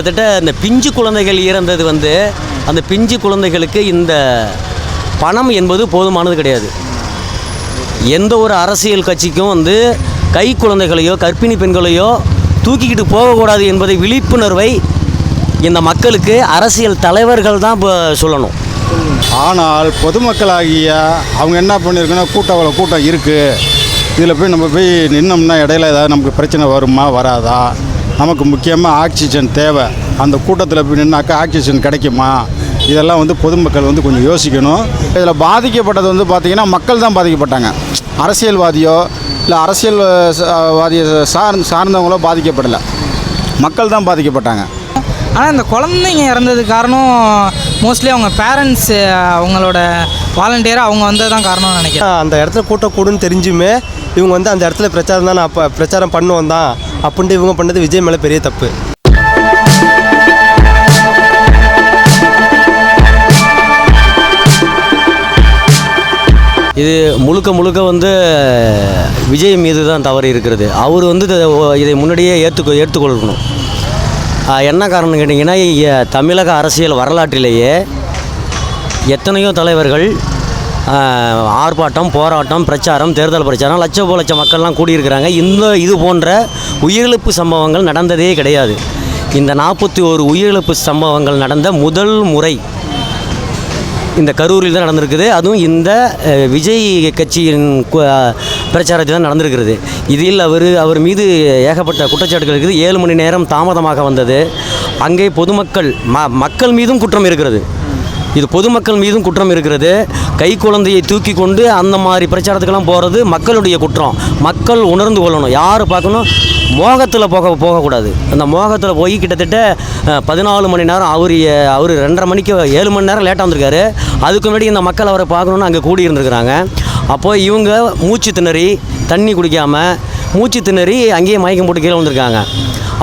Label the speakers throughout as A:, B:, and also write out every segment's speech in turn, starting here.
A: கிட்டத்தட்ட இந்த பிஞ்சு குழந்தைகள் இறந்தது வந்து அந்த பிஞ்சு குழந்தைகளுக்கு இந்த பணம் என்பது போதுமானது கிடையாது. எந்த ஒரு அரசியல் கட்சிக்கும் வந்து கை குழந்தைகளையோ கர்ப்பிணி பெண்களையோ தூக்கிக்கிட்டு போகக்கூடாது என்பதை விழிப்புணர்வை இந்த மக்களுக்கு அரசியல் தலைவர்கள் தான் இப்போ சொல்லணும்.
B: ஆனால் பொதுமக்களாகிய அவங்க என்ன பண்ணியிருக்கணும் கூட்டம் அவ்வளோ கூட்டம் இருக்குது இதில் போய் நம்ம போய் நின்னோம்னா இடையில ஏதாவது நமக்கு பிரச்சனை வருமா வராதா? நமக்கு முக்கியமாக ஆக்சிஜன் தேவை. அந்த கூட்டத்தில் போய் நின்னாக்கா ஆக்சிஜன் கிடைக்குமா? இதெல்லாம் வந்து பொதுமக்கள் வந்து கொஞ்சம் யோசிக்கணும். இதில் பாதிக்கப்பட்டது வந்து பார்த்திங்கன்னா மக்கள் தான் பாதிக்கப்பட்டாங்க. அரசியல்வாதியோ இல்லை அரசியல்வாதியை சார் சார்ந்தவங்களோ பாதிக்கப்படலை. மக்கள் தான் பாதிக்கப்பட்டாங்க.
C: ஆனால் இந்த குழந்தைங்க இறந்தது காரணம் மோஸ்ட்லி அவங்க பேரண்ட்ஸு அவங்களோட வாலண்டியராக அவங்க வந்தது தான் காரணம்னு நினைக்கிறேன்.
D: அந்த இடத்துல கூட்டம் கூடுன்னு தெரிஞ்சுமே இவங்க வந்து அந்த இடத்துல பிரச்சாரம் தான் அப்போ பிரச்சாரம் பண்ணுவோம் தான். அப்படின்ட்டு இவங்க பண்ணது விஜய் மேலே பெரிய தப்பு.
A: இது முழுக்க முழுக்க வந்து விஜய் மீது தான் தவறு இருக்கிறது. அவர் வந்து இதை- இதை முன்னாடியே ஏற்றுக்கொ ஏற்றுக்கொள்ளணும் என்ன காரணம் கேட்டிங்கன்னா தமிழக அரசியல் வரலாற்றிலேயே எத்தனையோ தலைவர்கள் ஆர்ப்பாட்டம் போராட்டம் பிரச்சாரம் தேர்தல் பிரச்சாரம் லட்சம் போ லட்ச மக்கள்லாம் கூடியிருக்கிறாங்க. இந்த இது போன்ற உயிரிழப்பு சம்பவங்கள் நடந்ததே கிடையாது. இந்த நாற்பத்தி ஒரு உயிரிழப்பு சம்பவங்கள் நடந்த முதல் முறை இந்த கரூரில் தான் நடந்திருக்குது. அதுவும் இந்த விஜய் கட்சியின் பிரச்சாரத்தில் தான் நடந்திருக்கிறது. இதில் அவர் அவர் மீது ஏகப்பட்ட குற்றச்சாட்டுகள் இருக்குது. ஏழு மணி நேரம் தாமதமாக வந்தது. அங்கே பொதுமக்கள் ம மக்கள் மீதும் குற்றம் இருக்கிறது. இது பொதுமக்கள் மீதும் குற்றம் இருக்கிறது. கை குழந்தையை தூக்கி கொண்டு அந்த மாதிரி பிரச்சாரத்துக்கெல்லாம் போகிறது மக்களுடைய குற்றம். மக்கள் உணர்ந்து கொள்ளணும். யார் பார்க்கணும்? மோகத்தில் போக போகக்கூடாது. அந்த மோகத்தில் போய் கிட்டத்தட்ட பதினாலு மணி நேரம் அவர் அவர் ரெண்டரை மணிக்கு ஏழு மணி நேரம் லேட்டாக வந்திருக்காரு. அதுக்கு முன்னாடி இந்த மக்கள் அவரை பார்க்கணுன்னு அங்கே கூடி இருந்திருக்கிறாங்க. அப்போ இவங்க மூச்சு திணறி தண்ணி குடிக்காமல் மூச்சு திணறி அங்கேயே மயக்கம் போட்டு கீழே வந்திருக்காங்க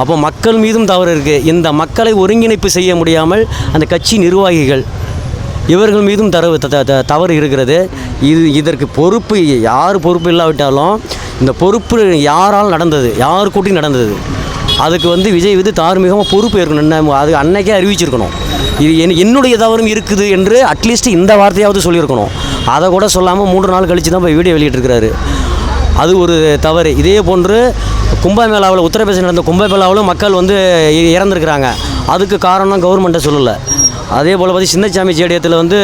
A: அப்போ மக்கள் மீதும் தவறு இருக்குது இந்த மக்களை ஒருங்கிணைப்பு செய்ய முடியாமல் அந்த கட்சி நிர்வாகிகள் இவர்கள் மீதும் தரவு த- த- தவறு இருக்கிறது. இது இதற்கு பொறுப்பு யார் பொறுப்பு இல்லாவிட்டாலும் இந்த பொறுப்பு யாரால் நடந்தது? யார் கூட்டி நடந்தது? அதுக்கு வந்து விஜய் வந்து தார்மீகமாக பொறுப்பு ஏற்கணும். அது அன்னைக்கே அறிவிச்சிருக்கணும். இது என் என்னுடைய தவறும் இருக்குது என்று அட்லீஸ்ட் இந்த வார்த்தையாவது சொல்லியிருக்கணும். அதை கூட சொல்லாமல் மூன்று நாள் கழித்து தான் போய் வீடியோ வெளியிட்டிருக்கிறாரு. அது ஒரு தவறு. இதே போன்று கும்பமேளாவில் உத்தரப்பிரதேசம் நடந்த கும்பமேளாவிலும் மக்கள் வந்து இ- இறந்துருக்கிறாங்க. அதுக்கு காரணம் கவர்மெண்ட்டை சொல்லலை. அதே போல் பார்த்து சின்னசாமி ஸ்டேடியத்தில் வந்து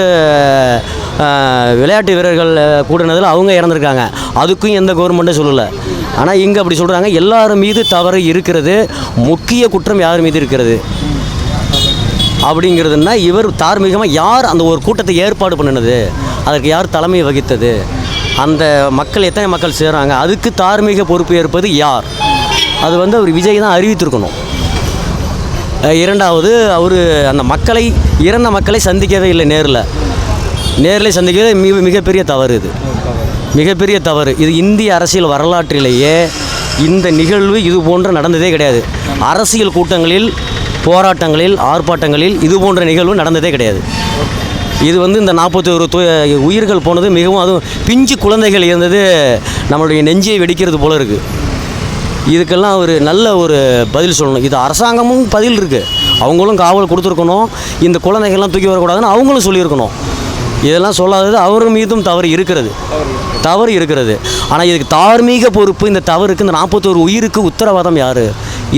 A: விளையாட்டு வீரர்கள் கூடினதில் அவங்க இறந்துருக்காங்க. அதுக்கும் எந்த கவர்மெண்ட்டும் சொல்லலை. ஆனால் இங்கே அப்படி சொல்கிறாங்க எல்லார் மீது தவறு இருக்கிறது முக்கிய குற்றம் யார் மீது இருக்கிறது? அப்படிங்கிறதுனா இவர் தார்மீகமாக யார் அந்த ஒரு கூட்டத்தை ஏற்பாடு பண்ணினது? அதற்கு யார் தலைமை வகித்தது? அந்த மக்கள் எத்தனை மக்கள் சேர்றாங்க அதுக்கு தார்மீக பொறுப்பு ஏற்பது யார்? அது வந்து அவர் விஜய் தான் அறிவித்திருக்கணும். இரண்டாவது அவர் அந்த மக்களை இறந்த மக்களை சந்திக்கவே இல்லை நேரில். நேரில் சந்திக்கவே மிக மிகப்பெரிய தவறு இது. மிகப்பெரிய தவறு. இது இந்திய அரசியல் வரலாற்றிலேயே இந்த நிகழ்வு இது போன்று நடந்ததே கிடையாது. அரசியல் கூட்டங்களில் போராட்டங்களில் ஆர்ப்பாட்டங்களில் இது போன்ற நிகழ்வு நடந்ததே கிடையாது. இது வந்து இந்த நாற்பத்தி ஒரு உயிர்கள் போனது மிகவும் அதுவும் பிஞ்சு குழந்தைகள் இருந்தது நம்மளுடைய நெஞ்சியை வெடிக்கிறது போல இருக்குது இதுக்கெல்லாம் ஒரு நல்ல ஒரு பதில் சொல்லணும். இது அரசாங்கமும் பதில் இருக்குது அவங்களும் காவல் கொடுத்துருக்கணும். இந்த குழந்தைகள்லாம் தூக்கி வரக்கூடாதுன்னு அவங்களும் சொல்லியிருக்கணும். இதெல்லாம் சொல்லாதது அவர் மீதும் தவறு இருக்கிறது. தவறு இருக்கிறது. ஆனால் இதுக்கு தார்மீக பொறுப்பு இந்த தவறுக்கு இந்த நாற்பத்தோரு உயிருக்கு உத்தரவாதம் யார்?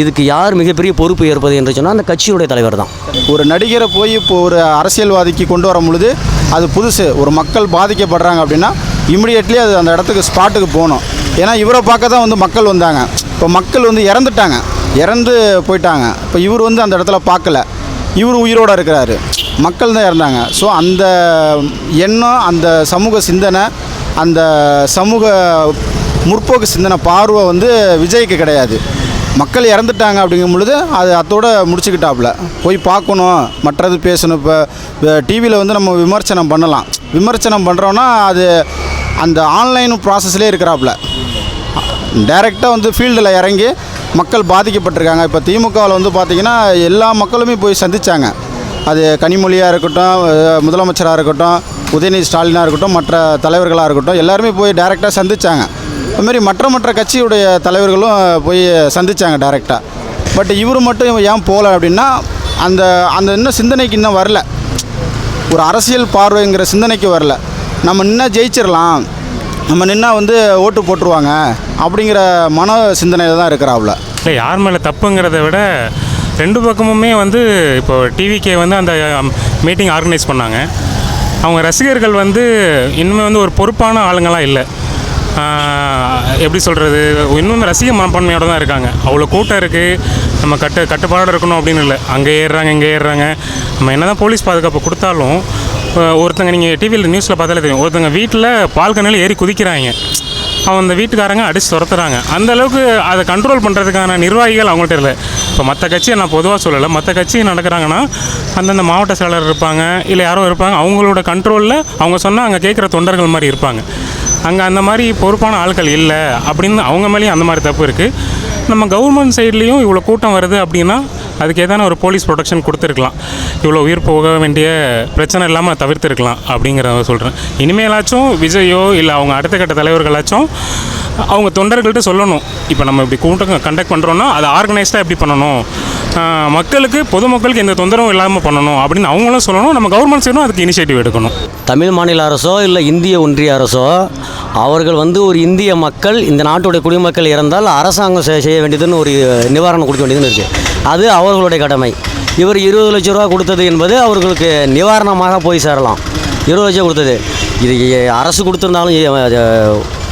A: இதுக்கு யார் மிகப்பெரிய பொறுப்பு ஏற்பது என்று சொன்னால் அந்த கட்சியுடைய தலைவர் தான்.
B: ஒரு நடிகரை போய் இப்போ ஒரு அரசியல்வாதிக்கு கொண்டு வரும் பொழுது அது புதுசு. ஒரு மக்கள் பாதிக்கப்படுறாங்க அப்படின்னா இமிடியட்லி அது அந்த இடத்துக்கு ஸ்பாட்டுக்கு போகணும். ஏன்னா இவரை பார்க்க தான் வந்து மக்கள் வந்தாங்க. இப்போ மக்கள் வந்து இறந்துட்டாங்க. இறந்து போயிட்டாங்க. இப்போ இவர் வந்து அந்த இடத்துல பார்க்கல. இவர் உயிரோடு இருக்கிறாரு. மக்கள் தான் இறந்தாங்க. ஸோ அந்த எண்ணம் அந்த சமூக சிந்தனை அந்த சமூக முற்போக்கு சிந்தனை பார்வை வந்து விஜய்க்கு கிடையாது. மக்கள் இறந்துட்டாங்க அப்படிங்கும் பொழுது அது அதோட முடிச்சுக்கிட்டாப்புல. போய் பார்க்கணும். மற்றது பேசணும். இப்போ டிவியில் வந்து நம்ம விமர்சனம் பண்ணலாம். விமர்சனம் பண்ணுறோன்னா அது அந்த ஆன்லைன் ப்ராசஸ்லேயே இருக்கிறாப்புல. டைரெக்டாக வந்து ஃபீல்டில் இறங்கி மக்கள் பாதிக்கப்பட்டிருக்காங்க. இப்போ திமுகவில் வந்து பார்த்திங்கன்னா எல்லா மக்களுமே போய் சந்தித்தாங்க அது கனிமொழியாக இருக்கட்டும் முதலமைச்சராக இருக்கட்டும் உதயநிதி ஸ்டாலினாக இருக்கட்டும் மற்ற தலைவர்களாக இருக்கட்டும் எல்லாருமே போய் டைரெக்டாக சந்திச்சாங்க. அதுமாரி மற்ற மற்ற கட்சியுடைய தலைவர்களும் போய் சந்திச்சாங்க டைரெக்டாக
E: பட் இவர் மட்டும் ஏன் போகல அப்படின்னா அந்த அந்த இன்னும் சிந்தனைக்கு இன்னும் வரல. ஒரு அரசியல் பார்வைங்கிற சிந்தனைக்கு வரல. நம்ம இன்னும் ஜெயிச்சிடலாம் நம்ம நின்னா வந்து ஓட்டு போட்டுருவாங்க அப்படிங்கிற மன சிந்தனையில் தான் இருக்கிறாப்புல.
F: இல்லை யார் மேலே தப்புங்கிறத விட ரெண்டு பக்கமுமே வந்து இப்போ டிவிக்கே வந்து அந்த மீட்டிங் ஆர்கனைஸ் பண்ணாங்க. அவங்க ரசிகர்கள் வந்து இன்னுமே வந்து ஒரு பொறுப்பான ஆளுங்களாம் இல்லை. எப்படி சொல்கிறது இன்னும் ரசிக மனப்பான்மையோட தான் இருக்காங்க. அவ்வளோ கூட்டம் இருக்குது நம்ம கட்டு கட்டுப்பாடு இருக்கணும் அப்படின்னு இல்லை. அங்கே ஏறுறாங்க இங்கே ஏறுறாங்க. நம்ம என்ன தான் போலீஸ் பாதுகாப்பு கொடுத்தாலும் ஒருத்தங்க நீங்கள் டிவியில் நியூஸில் பார்த்தாலே தெரியும். ஒருத்தங்க வீட்டில் பால்கனியில் ஏறி குதிக்கிறாங்க. அவன் அந்த வீட்டுக்காரங்க அடித்து துரத்துறாங்க. அந்த அளவுக்கு அதை கண்ட்ரோல் பண்ணுறதுக்கான நிர்வாகிகள் அவங்கள்ட்ட இல்லை. இப்போ மற்ற கட்சியை நான் பொதுவாக சொல்லலை. மற்ற கட்சி நடக்கிறாங்கன்னா அந்தந்த மாவட்ட செயலர் இருப்பாங்க இல்லை யாரோ இருப்பாங்க அவங்களோட கண்ட்ரோலில் அவங்க சொன்னால் அங்கே கேட்குற தொண்டர்கள் மாதிரி இருப்பாங்க. அங்கே அந்த மாதிரி பொறுப்பான ஆட்கள் இல்லை அப்படின்னு அவங்க மேலேயும் அந்த மாதிரி தப்பு இருக்குது நம்ம கவர்மெண்ட் சைட்லேயும் இவ்வளோ கூட்டம் வருது அப்படின்னா அதுக்கு ஏதான ஒரு போலீஸ் ப்ரொடெக்ஷன் கொடுத்துருக்கலாம். இவ்வளோ உயிர் போக வேண்டிய பிரச்சனை இல்லாமல் தவிர்த்துருக்கலாம் அப்படிங்கிறத சொல்கிறேன் இனிமேலாச்சும் விஜயோ இல்லை அவங்க அடுத்த கட்ட தலைவர்களாச்சும் அவங்க தொண்டர்கள்ட்ட சொல்லணும். இப்போ நம்ம இப்படி கூட்டம் கண்டக்ட் பண்ணுறோன்னா அதை ஆர்கனைஸ்டாக எப்படி பண்ணணும்? மக்களுக்கு பொதுமக்களுக்கு எந்த தொந்தரவும் இல்லாமல் பண்ணணும் அப்படின்னு அவங்களும் சொல்லணும். நம்ம கவர்மெண்ட் சைடும் அதுக்கு இனிஷியேட்டிவ் எடுக்கணும்.
A: தமிழ் மாநில அரசோ இல்லை இந்திய ஒன்றிய அரசோ அவர்கள் வந்து ஒரு இந்திய மக்கள் இந்த நாட்டுடைய குடிமக்கள் இறந்தால் அரசாங்கம் செய்ய வேண்டியதுன்னு ஒரு நிவாரணம் கொடுக்க வேண்டியதுன்னு இருக்குது அது அவர்களுடைய கடமை. இவர் இருபது லட்ச ரூபா கொடுத்தது என்பது அவர்களுக்கு நிவாரணமாக போய் சேரலாம். இருபது லட்சம் கொடுத்தது. இது அரசு கொடுத்துருந்தாலும்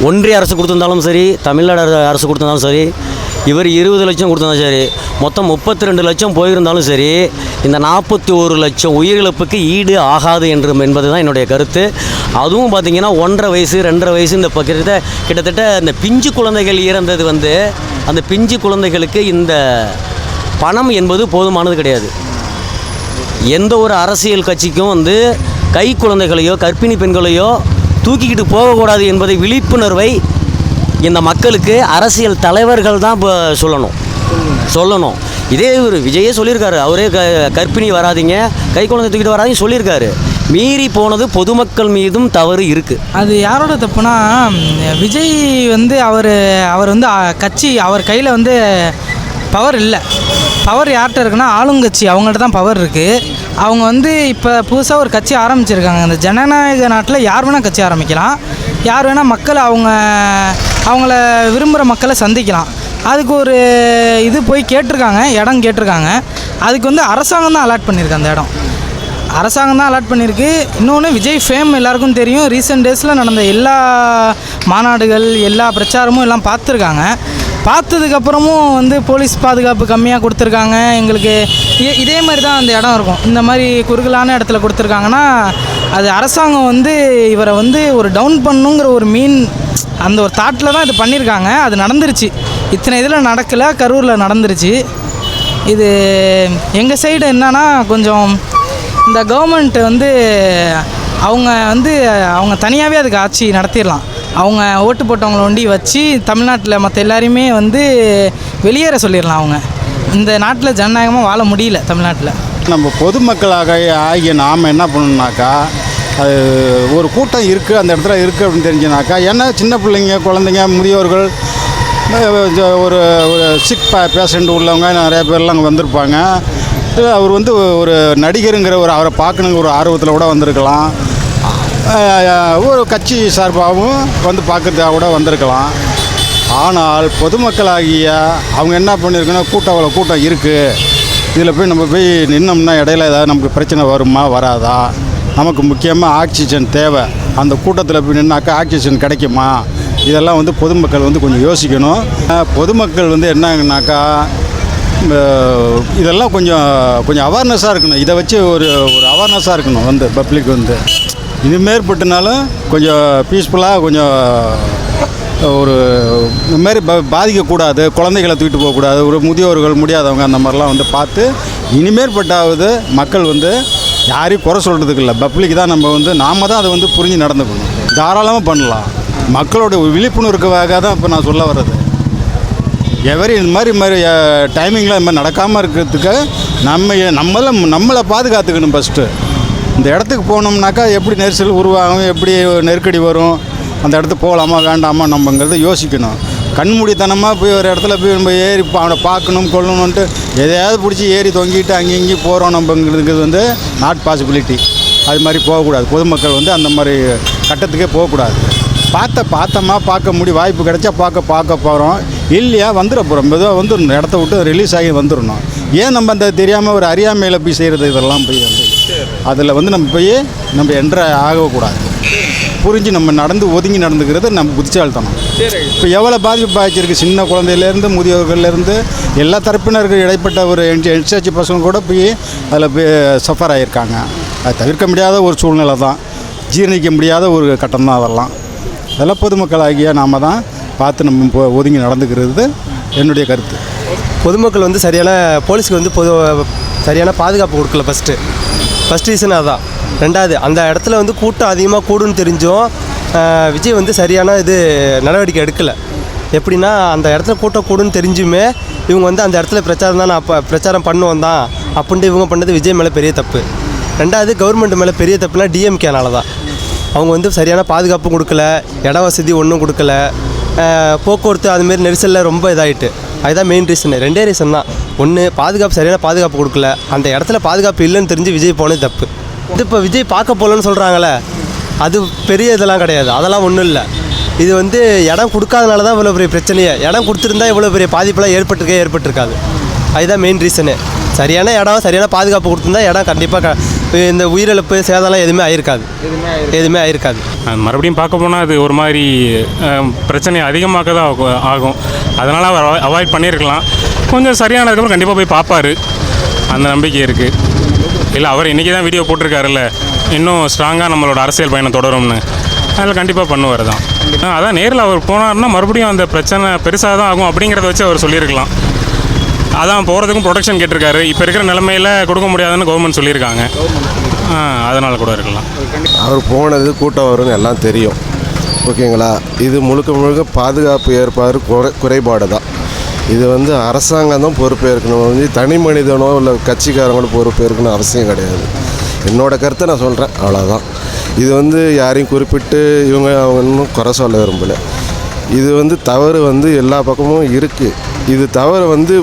A: ஒன்றிய அரசு கொடுத்துருந்தாலும் சரி தமிழ்நாடு அரசு கொடுத்துருந்தாலும் சரி இவர் இருபது லட்சம் கொடுத்திருந்தாலும் சரி மொத்தம் முப்பத்தி ரெண்டு லட்சம் போயிருந்தாலும் சரி இந்த நாற்பத்தி ஒரு லட்சம் உயிரிழப்புக்கு ஈடு ஆகாது என்று என்பது தான் என்னுடைய கருத்து. அதுவும் பார்த்தீங்கன்னா ஒன்றரை வயசு ரெண்டரை வயசு இந்த பக்கத்தில் கிட்டத்தட்ட இந்த பிஞ்சு குழந்தைகள் இறந்தது வந்து அந்த பிஞ்சு குழந்தைகளுக்கு இந்த பணம் என்பது போதுமானது கிடையாது. எந்த ஒரு அரசியல் கட்சிக்கும் வந்து கை குழந்தைகளையோ கர்ப்பிணி பெண்களையோ தூக்கிக்கிட்டு போகக்கூடாது என்பதை விழிப்புணர்வை இந்த மக்களுக்கு அரசியல் தலைவர்கள் தான் இப்போ சொல்லணும். சொல்லணும். இதே ஒரு விஜயே சொல்லியிருக்காரு. அவரே க கர்ப்பிணி வராதீங்க கை குழந்தை தூக்கிட்டு வராதிங்க சொல்லியிருக்காரு. மீறி போனது பொதுமக்கள் மீதும் தவறு இருக்குது
C: அது யாரோட தப்புனா விஜய் வந்து அவர் அவர் வந்து கட்சி அவர் கையில் வந்து பவர் இல்லை. பவர் யார்கிட்ட இருக்குன்னா ஆளுங்கட்சி. அவங்கள்ட்ட தான் பவர் இருக்குது அவங்க வந்து இப்போ புதுசாக ஒரு கட்சி ஆரம்பிச்சிருக்காங்க. இந்த ஜனநாயக நாட்டில் யார் வேணால் கட்சி ஆரம்பிக்கலாம். யார் வேணால் மக்களை அவங்க அவங்கள விரும்புகிற மக்களை சந்திக்கலாம். அதுக்கு ஒரு இது போய் கேட்டிருக்காங்க. இடம் கேட்டிருக்காங்க. அதுக்கு வந்து அரசாங்கம் தான் அலாட் பண்ணியிருக்கு அந்த இடம். அரசாங்கம் தான் அலாட் பண்ணியிருக்கு. இன்னொன்று விஜய் ஃபேம் எல்லாருக்கும் தெரியும். ரீசெண்ட் டேஸில் நடந்த எல்லா மாநாடுகள் எல்லா பிரச்சாரமும் எல்லாம் பார்த்துருக்காங்க. பார்த்ததுக்கப்புறமும் வந்து போலீஸ் பாதுகாப்பு கம்மியாக கொடுத்துருக்காங்க. எங்களுக்கு இதே மாதிரி தான் அந்த இடம் இருக்கும். இந்த மாதிரி குறுகலான இடத்துல கொடுத்துருக்காங்கன்னா அது அரசாங்கம் வந்து இவரை வந்து ஒரு டவுன் பண்ணுங்கிற ஒரு மீன் அந்த ஒரு தாட்டில் தான் இது பண்ணியிருக்காங்க அது நடந்துருச்சு. இத்தனை இதில் நடக்கலை. கரூரில் நடந்துருச்சு. இது எங்கள் சைடு என்னன்னா கொஞ்சம் இந்த கவர்மெண்ட் வந்து அவங்க வந்து அவங்க தனியாகவே அதுக்கு ஆட்சி நடத்திடலாம். அவங்க ஓட்டு போட்டவங்களை ஒண்டி வச்சு தமிழ்நாட்டில் மற்ற எல்லாரையுமே வந்து வெளியேற சொல்லிடலாம் அவங்க. இந்த நாட்டில் ஜனநாயகமாக வாழ முடியல தமிழ்நாட்டில்.
E: நம்ம பொதுமக்களாக ஆகிய நாம் என்ன பண்ணணும்னாக்கா அது ஒரு கூட்டம் இருக்குது அந்த இடத்துல இருக்குது அப்படின்னு தெரிஞ்சுனாக்கா ஏன்னா சின்ன பிள்ளைங்க குழந்தைங்க முதியோர்கள் ஒரு ஒரு சிக் பேஷண்ட் உள்ளவங்க நிறைய பேர்லாம் அங்கே வந்திருப்பாங்க. அவர் வந்து ஒரு நடிகருங்கிற ஒரு அவரை பார்க்கணுங்கிற ஒரு ஆர்வத்தில் கூட வந்திருக்கலாம். ஒரு கட்சி சார்பாகவும் வந்து பார்க்கறதுக்காக கூட வந்திருக்கலாம். ஆனால் பொதுமக்களாகிய அவங்க என்ன பண்ணியிருக்குன்னா கூட்டம் அவ்வளோ கூட்டம் இருக்குது இதில் போய் நம்ம போய் நின்னோம்னா இடையில ஏதாவது நமக்கு பிரச்சனை வருமா வராதா? நமக்கு முக்கியமாக ஆக்சிஜன் தேவை. அந்த கூட்டத்தில் போய் நின்னாக்கா ஆக்சிஜன் கிடைக்குமா? இதெல்லாம் வந்து பொதுமக்கள் வந்து கொஞ்சம் யோசிக்கணும். பொதுமக்கள் வந்து என்னங்கனாக்கா இதெல்லாம் கொஞ்சம் கொஞ்சம் அவேர்னஸாக இருக்கணும். இதை வச்சு ஒரு ஒரு அவேர்னஸாக இருக்கணும் வந்து பப்ளிக் வந்து. இது மேற்பட்டனாலும் கொஞ்சம் பீஸ்ஃபுல்லாக கொஞ்சம் ஒரு இந்த மாதிரி ப பாதிக்கக்கூடாது குழந்தைகளை தூக்கிட்டு போகக்கூடாது ஒரு முதியோர்கள் முடியாதவங்க அந்த மாதிரிலாம் வந்து பார்த்து இனிமேற்பட்டாவது மக்கள் வந்து யாரையும் குறை சொல்கிறதுக்கு இல்லை. பப்ளிக் தான் நம்ம வந்து நாம தான் அதை வந்து புரிஞ்சு நடந்துக்கணும். தாராளமாக பண்ணலாம். மக்களோட விழிப்புணர்வுக்காக தான் இப்போ நான் சொல்ல வர்றது. எவரி இந்த மாதிரி மாதிரி டைமிங்லாம் இந்த மாதிரி நடக்காமல் இருக்கிறதுக்கு நம்ம நம்மளை நம்மளை பாதுகாத்துக்கணும் ஃபஸ்ட்டு இந்த இடத்துக்கு போனோம்னாக்கா எப்படி நெரிசல் உருவாகும் எப்படி நெருக்கடி வரும் அந்த இடத்துக்கு போகலாமா வேண்டாமா நம்மங்கிறத யோசிக்கணும். கண்மூடித்தனமாக போய் ஒரு இடத்துல போய் நம்ம ஏறி அவனை பார்க்கணும் கொள்ளணுன்ட்டு எதையாவது பிடிச்சி ஏறி தொங்கிட்டு அங்கேயும் இங்கேயும் போகிறோம் நம்மங்கிறது வந்து நாட் பாசிபிலிட்டி அது மாதிரி போகக்கூடாது. பொதுமக்கள் வந்து அந்த மாதிரி கட்டத்துக்கே போகக்கூடாது. பார்த்த பார்த்தோமா பார்க்க முடி வாய்ப்பு கிடைச்சா பார்க்க பார்க்க போகிறோம் இல்லையா வந்துட போகிறோம் மெதுவாக வந்துடணும் இடத்த விட்டு ரிலீஸ் ஆகி வந்துடணும். ஏன் நம்ம அந்த தெரியாமல் ஒரு அறியாமையில் போய் செய்கிறது இதெல்லாம் போய் வந்து அதில் வந்து நம்ம போய் நம்ம என்ற ஆகக்கூடாது. புரிஞ்சு நம்ம நடந்து ஒதுங்கி நடந்துக்கிறது நம்ம புத்திசாலித்தனம் இப்போ எவ்வளோ பாதிப்பு பாதிச்சிருக்கு சின்ன குழந்தையிலேருந்து முதியோர்கள்லேருந்து எல்லா தரப்பினருக்கு இடைப்பட்ட ஒரு என்சாச்சி பசங்க கூட போய் அதில் போய் சஃபர் ஆகியிருக்காங்க அது தவிர்க்க முடியாத ஒரு சூழ்நிலை தான். ஜீரணிக்க முடியாத ஒரு கட்டம் தான் அதெல்லாம். அதெல்லாம் பொதுமக்கள் ஆகிய நாம் தான் பார்த்து நம்ம ஒதுங்கி நடந்துக்கிறது என்னுடைய கருத்து.
D: பொதுமக்கள் வந்து சரியான போலீஸுக்கு வந்து பொது சரியான பாதுகாப்பு கொடுக்கல ஃபஸ்ட்டு ஃபஸ்ட் ரீசன் அதான். ரெண்டாவது அந்த இடத்துல வந்து கூட்டம் அதிகமாக கூடுன்னு தெரிஞ்சும் விஜய் வந்து சரியான இது நடவடிக்கை எடுக்கலை. எப்படின்னா அந்த இடத்துல கூட்டம் கூடுன்னு தெரிஞ்சுமே இவங்க வந்து அந்த இடத்துல பிரச்சாரம் தான் அப்போ பிரச்சாரம் பண்ணுவோம் தான் அப்படின்ட்டு இவங்க பண்ணது விஜய் மேலே பெரிய தப்பு. ரெண்டாவது கவர்மெண்ட் மேலே பெரிய தப்புனா டிஎம்கேனால தான். அவங்க வந்து சரியான பாதுகாப்பும் கொடுக்கல இட வசதி ஒன்றும் கொடுக்கல போக்குவரத்து அதுமாரி நெரிசலில் ரொம்ப இதாகிட்டு அதுதான் மெயின் ரீசன் ரெண்டே ரீசன் தான். ஒன்று பாதுகாப்பு சரியான பாதுகாப்பு கொடுக்கல. அந்த இடத்துல பாதுகாப்பு இல்லைன்னு தெரிஞ்சு விஜய் போனது தப்பு. இது இப்போ விஜய் பார்க்க போகலன்னு சொல்கிறாங்களே அது பெரிய இதெல்லாம் கிடையாது. அதெல்லாம் ஒன்றும் இல்லை. இது வந்து இடம் கொடுக்காதனால தான் இவ்வளோ பெரிய பிரச்சனையே. இடம் கொடுத்துருந்தா இவ்வளோ பெரிய பாதிப்பெல்லாம் ஏற்பட்டிருக்கே ஏற்பட்டிருக்காது. அதுதான் மெயின் ரீசனு சரியான இடம் சரியான பாதுகாப்பு கொடுத்துருந்தா இடம் கண்டிப்பாக இந்த உயிரிழப்பு சேதம்லாம் எதுவுமே ஆயிருக்காது. எதுவுமே ஆயிருக்காது.
F: அது மறுபடியும் பார்க்க போனால் அது ஒரு மாதிரி அஹ், பிரச்சனை அதிகமாக தான் ஆகும்- ஆகும். அதனால் அவர் அவாய்ட் பண்ணியிருக்கலாம். கொஞ்சம் சரியானதுக்கப்புறம் கண்டிப்பாக போய் பார்ப்பாரு. அந்த நம்பிக்கை இருக்குது இல்லை அவர் இன்றைக்கி தான் வீடியோ போட்டிருக்காருல்ல. இன்னும் ஸ்ட்ராங்காக நம்மளோட அரசியல் பயணம் தொடரும்னு. அதில் கண்டிப்பாக பண்ணுவார் தான். அதான் நேரில் அவர் போனார்னா மறுபடியும் அந்த பிரச்சனை பெருசாக தான் ஆகும் அப்படிங்கிறத வச்சு அவர் சொல்லியிருக்கலாம். அதான் போகிறதுக்கும் ப்ரொடெக்ஷன் கேட்டிருக்காரு. இப்போ இருக்கிற நிலமையில கொடுக்க முடியாதுன்னு கவர்மெண்ட் சொல்லியிருக்காங்க. அதனால் கூட இருக்கலாம்.
G: அவர் போனது கூட்டம் வரும்னு எல்லாம் தெரியும். ஓகேங்களா? இது முழுக்க முழுக்க பாதுகாப்பு ஏற்பாடு குறை குறைபாடு தான். இது வந்து அரசாங்கம் தான் பொறுப்பேற்கணும் வந்து தனி மனிதனோ இல்லை கட்சிக்காரங்களோ பொறுப்பேற்கணும் அவசியம் கிடையாது. என்னோட கருத்தை நான் சொல்கிறேன் அவ்வளோதான் இது வந்து யாரையும் குறிப்பிட்டு இவங்க அவங்க இன்னும் குறை சொல்ல விரும்பலை. இது வந்து தவறு வந்து எல்லா பக்கமும் இருக்குது இது தவறு வந்து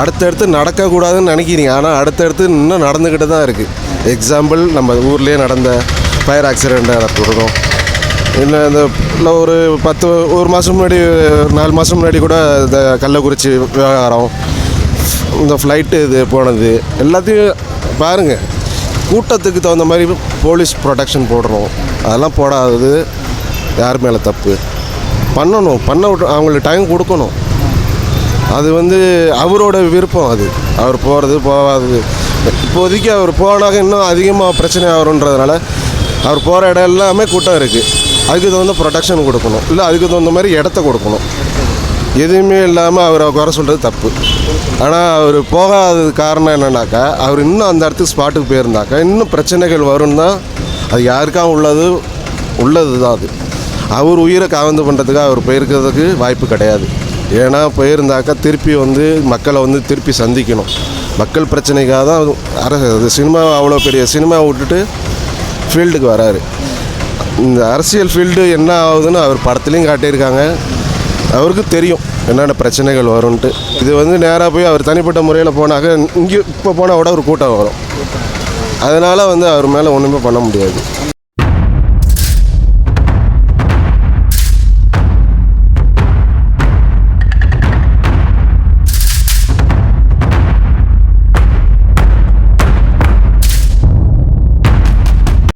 G: அடுத்தடுத்து நடக்கக்கூடாதுன்னு நினைக்கிறீங்க. ஆனால் அடுத்தடுத்து இன்னும் நடந்துக்கிட்டு தான் இருக்குது எக்ஸாம்பிள் நம்ம ஊர்லேயே நடந்த ஃபயர் ஆக்சிடெண்ட்டாக இருக்கட்டும். இல்லை இந்த இல்லை ஒரு பத்து ஒரு மாதம் முன்னாடி நாலு மாதம் முன்னாடி கூட இந்த கள்ளக்குறிச்சி விவகாரம் இந்த ஃப்ளைட்டு இது போனது எல்லாத்தையும் பாருங்கள் கூட்டத்துக்கு தகுந்த மாதிரி போலீஸ் ப்ரொடெக்ஷன் போடுறோம் அதெல்லாம் போடாதது யார் மேலே தப்பு? பண்ணணும் பண்ண விட்டு அவங்களுக்கு டைம் கொடுக்கணும். அது வந்து அவரோட விருப்பம் அது. அவர் போகிறது போகாதது. இப்போதைக்கு அவர் போனாக்க இன்னும் அதிகமாக பிரச்சனை ஆகிறோன்றதுனால அவர் போகிற இடம் எல்லாமே கூட்டம் இருக்குது அதுக்கு தகுந்த ப்ரொடெக்ஷன் கொடுக்கணும். இல்லை அதுக்கு தகுந்த மாதிரி இடத்த கொடுக்கணும். எதுவுமே இல்லாமல் அவரை குறை சொல்கிறது தப்பு. ஆனால் அவர் போகாதது காரணம் என்னன்னாக்கா அவர் இன்னும் அந்த இடத்துக்கு ஸ்பாட்டுக்கு போயிருந்தாக்கா இன்னும் பிரச்சனைகள் வரும் தான் அது யாருக்கா உள்ளது உள்ளது தான் அது. அவர் உயிரை காவந்து பண்ணுறதுக்காக அவர் போயிருக்கிறதுக்கு வாய்ப்பு கிடையாது. ஏன்னா போயிருந்தாக்கா திருப்பி வந்து மக்களை வந்து திருப்பி சந்திக்கணும். மக்கள் பிரச்சனைக்காக தான் அரசு சினிமா அவ்வளோ பெரிய சினிமா விட்டுட்டு ஃபீல்டுக்கு வராரு. இந்த அரசியல் ஃபீல்டு என்ன ஆகுதுன்னு அவர் படத்துலையும் காட்டியிருக்காங்க. அவருக்கு தெரியும் என்னென்ன பிரச்சனைகள் வரும்ன்ட்டு. இது வந்து நேராக போய் அவர் தனிப்பட்ட முறையில் போனாக்க இங்கே இப்போ போனால் கூட ஒரு கூட்டம் வரும். அதனால் வந்து அவர் மேலே ஒன்றுமே பண்ண முடியாது.